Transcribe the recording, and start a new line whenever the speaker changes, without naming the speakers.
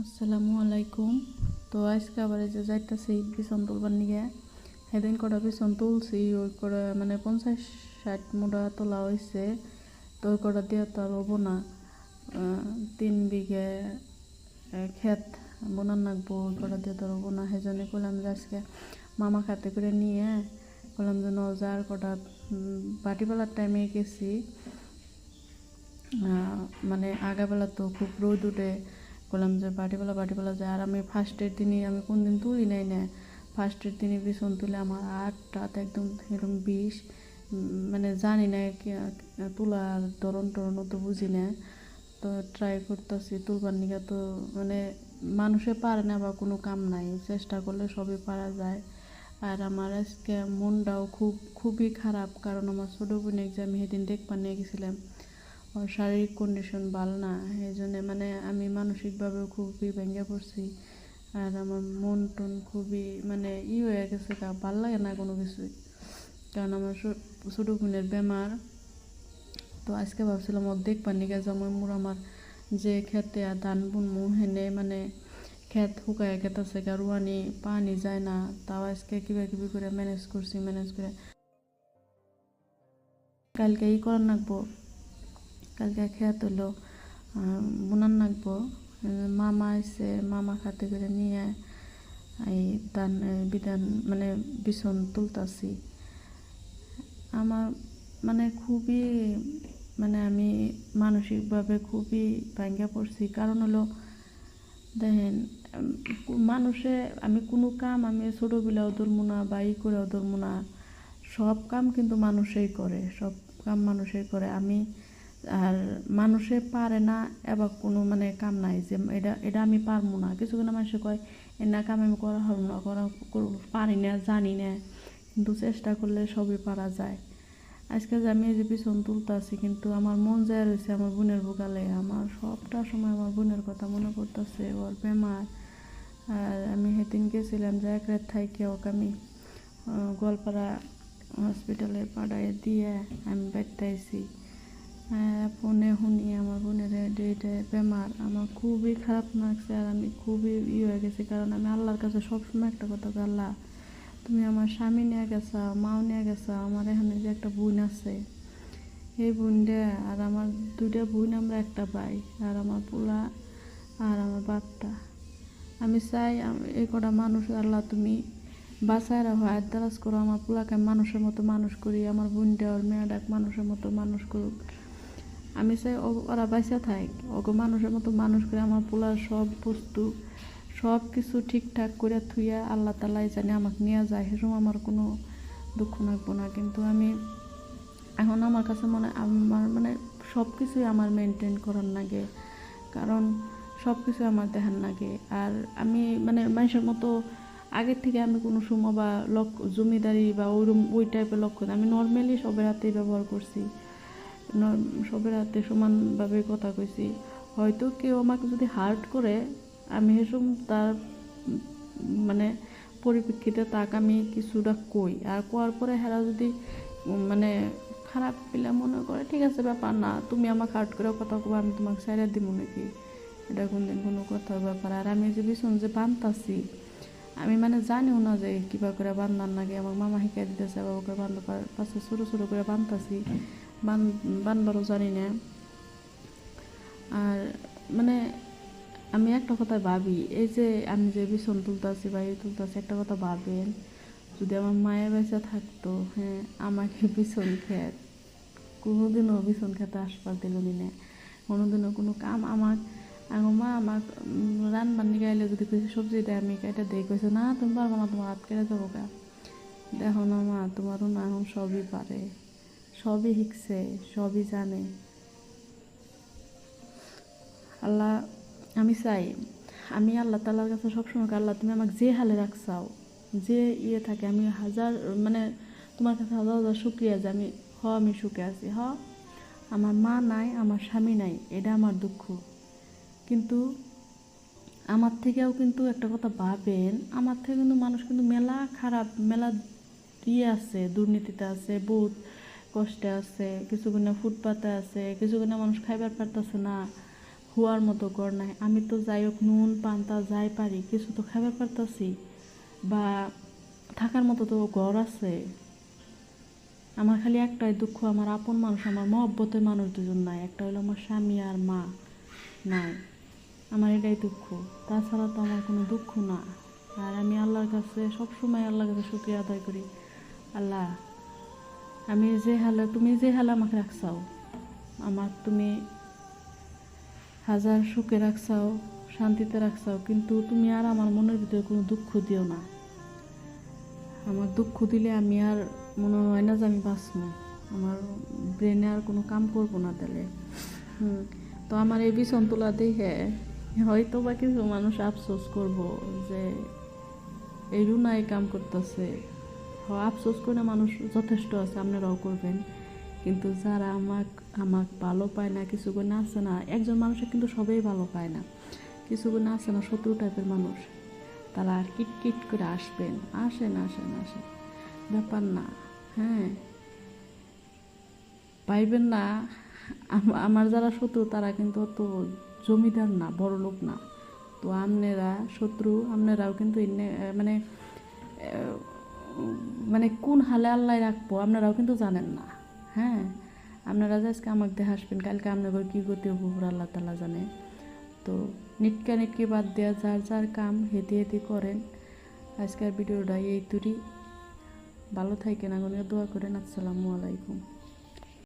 আসসালামু আলাইকুম। তো আজকে আবার যে যাইতেছি বিছন তুলবার নিয়ে সেদিন কটা বিছন তুলছি, ওই কটা মানে পঞ্চাশ ষাট মুড়া তোলা হয়েছে তো ওই কটা দিয়ে তো আর হব না। তিন বিঘে ক্ষেত বোনার নাকবো ওই কটা দিয়ে তো আর হব না। সেই করলাম যে আজকে মামা খাতে করে নিয়ে বললাম যে নজার কটা বাটিবেলার টাইমে গেছি। মানে আগাবেলা তো খুব রোদ উঠে। বললাম যে বাটিবেলা বাটিবেলা যায় আর আমি ফার্স্টের দিনই আমি কোন দিন তুলি নাই না। ফার্স্টের দিনই বিছন তুলে আমার আট আটটাতে একদম এরকম বিষ মানে জানি না কি- তোলার ধরন টরন তো বুঝি না। তো ট্রাই করতেছি, তুলবার নিকে তো মানে মানুষে পারে না বা কোনো কাম নাই। চেষ্টা করলে সবই পারা যায়। আর আমার আজকে মনটাও খুব, খুবই খারাপ, কারণ আমার ছোটো বোন এক্সাম সেদিন দেখবার নিয়ে গেছিলাম। ওর শারীরিক কন্ডিশন ভালো না এই জন্যে মানে আমি মানসিকভাবেও খুবই ভেঙে পড়ছি। আর আমার মন টন খুবই মানে ই হয়ে গেছে গা, ভালো লাগে না কোনো কিছুই। কারণ আমার ছোটো বোনের বেমার। তো আজকে ভাবছিলাম ওর দেখবার নিকে যেমন মোর আমার যে খেতে আর ধান বুনমু, হেনে মানে ক্ষেত শুকায় গেতেছে গা, রুয়ানি পানি যায় না। তাও আজকে কিবা কিবি করে ম্যানেজ করছি ম্যানেজ করে। কালকে ই করার নাকবো কালকে খেত হলো। বুনান নাকবো মামা এসে মামা খাতে করে নিয়ে এই দান বিধান মানে বিছন তুলতাছি। আমার মানে খুবই মানে আমি মানসিকভাবে খুবই ভাঙ্গা পড়ছি। কারণ হলো, দেখেন, মানুষে, আমি কোনো কাম আমি ছোটোবেলাও ধরবো না বা ই করেও ধরবো না। সব কাম কিন্তু মানুষেই করে, সব কাম মানুষেই করে। আমি আর মানুষে পারে না, এবার কোনো মানে কাম নাই যে এটা এটা আমি পারব না। কিছু কোনো মানুষে কয় এ না কাম আমি করা হব না, করা পারি না, জানি না। কিন্তু চেষ্টা করলে সবই পারা যায়। আজকে যে আমি এই যে পিছন তুলতাছি, কিন্তু আমার মন যায় রয়েছে আমার বোনের বুকালে। আমার সবটা সময় আমার বোনের কথা মনে পড়তেছে, ওর বেমার। আর আমি সেদিন গেছিলাম যে এক রাত থাইকে ওকে আমি গোয়ালপাড়া হসপিটালে পাঠাই দিয়ে আমি বাড়িতে ফোনে শুনি, আমার বোনের ডেটে বেমার। আমার খুবই খারাপ লাগছে আর আমি খুবই ই হয়ে গেছি কারণ আমি আল্লাহর কাছে সবসময় একটা কথা আল্লাহ, তুমি আমার স্বামী নিয়ে গেছো, মাও নিয়ে গেছো, আমার এখানে যে একটা বোন আছে, এই বোনটা আর আমার দুইটা বোন আমরা একটা ভাই, আর আমার পোলা আর আমার বাপটা। আমি চাই এই কটা মানুষ, আল্লাহ, তুমি বাসায় রাখো আর করো, আমার পোলাকে মানুষের মতো মানুষ করি, আমার বোনটা, ওর মেয়েটাকে মানুষের মতো মানুষ করুক। আমি চাই ওরা বাইসা থাক। ওকে মানুষের মতো মানুষ করে আমার পোলার সব বস্তু, সব কিছু ঠিকঠাক করে থুইয়া আল্লাহ তালাই জানে আমাকে নিয়ে যায়। সেরকম আমার কোনো দুঃখ লাগবো না। কিন্তু আমি এখন আমার কাছে মনে আমার মানে সব কিছুই আমার মেনটেন করার লাগে। কারণ সব কিছু আমার দেখার লাগে। আর আমি মানে মানুষের মতো আগের থেকে আমি কোনো সময় বা লক্ষ্য জমিদারি বা ওইরকম ওই টাইপের লক্ষ্য। আমি নর্মালি সবের হাতেই ব্যবহার করছি। সবের হাতে সমানভাবে কথা কইছি। হয়তো কেউ আমাকে যদি হার্ট করে, আমি সেসব তার মানে পরিপ্রেক্ষিতে তাকে আমি কিছুটা কই। আর কোয়ার পরে হেরা যদি মানে খারাপ পেলে মনে করে, ঠিক আছে ব্যাপার না, তুমি আমাকে হার্ট করে কথা কবে, আমি তোমাকে সাইডে দিব নাকি? এটা কোনদিন কোনো কথার ব্যাপার। আর আমি যে ভীষণ যে বানতাছি আমি মানে জানিও না যে কিবা করে বান্ধার লাগে আমার মামা শিখাই দিতেছে বাবা করে বান্ধব পাশে ছোটো ছোটো করে বানতাছি বান বানবারও জানি না। আর মানে আমি একটা কথা ভাবি, এই যে আমি যে বিছন তুলতাছি বা এই তুলতাছি, একটা কথা ভাবেন, যদি আমার মায়ের বেঁচে থাকতো হ্যাঁ আমাকে বিছন খেত। কোনোদিনও বিছন খেতে আসবার দিল না কোনোদিনও কোনো কাম আমার আমার মা আমার রান্নার নিয়ে গাইলে যদি কিছু সবজি দেয় আমি কেটে দেই। কইছে, না, তুমি পারব না, তোমার হাত কেটে যাব গা। দেখো না মা, তোমারও না এখন সবই পারে। সবই শিখছে, সবই জানে। আল্লাহ, আমি চাই, আমি আল্লাহ তাল্লার কাছে সবসময় আল্লাহ তুমি আমাকে যে হালে রাখছাও, যে ইয়ে থাকে, আমি হাজার মানে তোমার কাছে হাজার হাজার শুক্রিয়া যে আমি, হ, আমি সুখে আছি। হ, আমার মা নাই, আমার স্বামী নাই, এটা আমার দুঃখ। কিন্তু আমার থেকেও কিন্তু একটা কথা ভাবেন, আমার থেকে কিন্তু মানুষ কিন্তু মেলা খারাপ, মেলা ইয়ে আছে, দুর্নীতিতে আছে, বহুত কষ্টে আছে কিছু কিনা ফুটপাতে আছে কিছু কিনা মানুষ খাইবার পারতেছে না, হুয়ার মতো ঘর নাই। আমি তো যাই হোক নুন, পান্তা যাই পারি, কিছু তো খাবার পারতাছি। বা থাকার মতো তো ঘর আছে। আমার খালি একটাই দুঃখ, আমার আপন মানুষ, আমার মহব্বতের মানুষ দুজন নাই। একটা হলো আমার স্বামী আর মা নাই। আমার এটাই দুঃখ। তাছাড়া তো আমার কোনো দুঃখ না। আর আমি আল্লাহর কাছে সবসময় আল্লাহর কাছে শুক্রিয়া আদায় করি। আল্লাহ আমি যে হালে, তুমি যে হালে আমাকে রাখছাও, আমার তুমি হাজার সুখে রাখছাও, শান্তিতে রাখছাও, কিন্তু তুমি আর আমার মনের ভিতরে কোনো দুঃখ দিও না। আমার দুঃখ দিলে আমি আর মনে হয় না যে আমি বাঁচবো। আমার ব্রেনে আর কোনো কাম করব না তাহলে। তো আমার এই বিছন তোলা দেখে হয়তো বা কিছু মানুষ আফসোস করব যে এই রুনা এই কাম করতেছে। আফসোস করে মানুষ যথেষ্ট আছে, আপনারাও করবেন। কিন্তু যারা আমাক আমাক ভালো পায় না, কিছু গুণ আছে না, একজন মানুষের কিন্তু সবাই ভালো পায় না। কিছু গুণ আছে না, শত্রু টাইপের মানুষ। তারা আর কিট কিট করে আসবেন, আসেন আসেন আসেন। ব্যাপার না হ্যাঁ। পাইবেন না আমার যারা শত্রু, তারা কিন্তু অত জমিদার না, বড় লোক না। তো আপনারা শত্রু, আপনারাও কিন্তু মানে মানে কোন হালে আল্লাহ রাখব, আপনারাও কিন্তু জানেন না। হ্যাঁ? আপনারা আজকে আমাকে দিয়ে হাসবেন, কালকে আপনার কী করতে হব পুরো আল্লাহ তালা জানে। তো নিটকা নিটকি বাদ দেওয়া যার যার কাম, হেঁটে হেঁটে করেন। আজকের ভিডিওটা এই তুরি। ভালো থাকেন আগুনে দোয়া করেন। আসসালামু আলাইকুম।